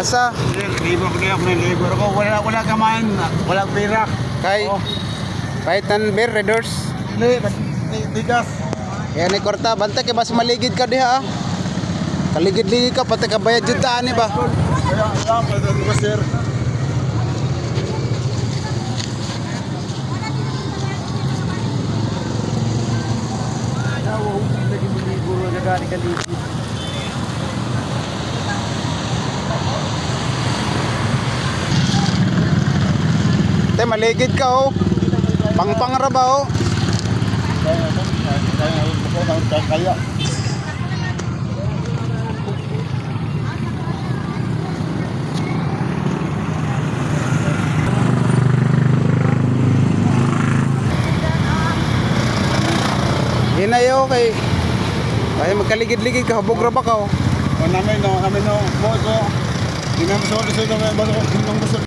Asa? Libro ko ng libro ko. Wala, wala kamain. Wala pera. Kay Oh. kahit nan beer Raiders. Hindi, di- bigas. Yan ni Korta, bantay kay mas maligid ka diha. ah. Kaligid-ligid ka pati ka bayad jud taan ni ba? Kaya, pwede ko sir. Te, maligid ka oh. Pangpangra ba oh. Kaya. Hinayo oh, kay ay magkaligid-ligid ka hubog ra ba ka oh. Namin no, namin no, mo ko. Oh. Dinamso ulit sa mga bago kung gusto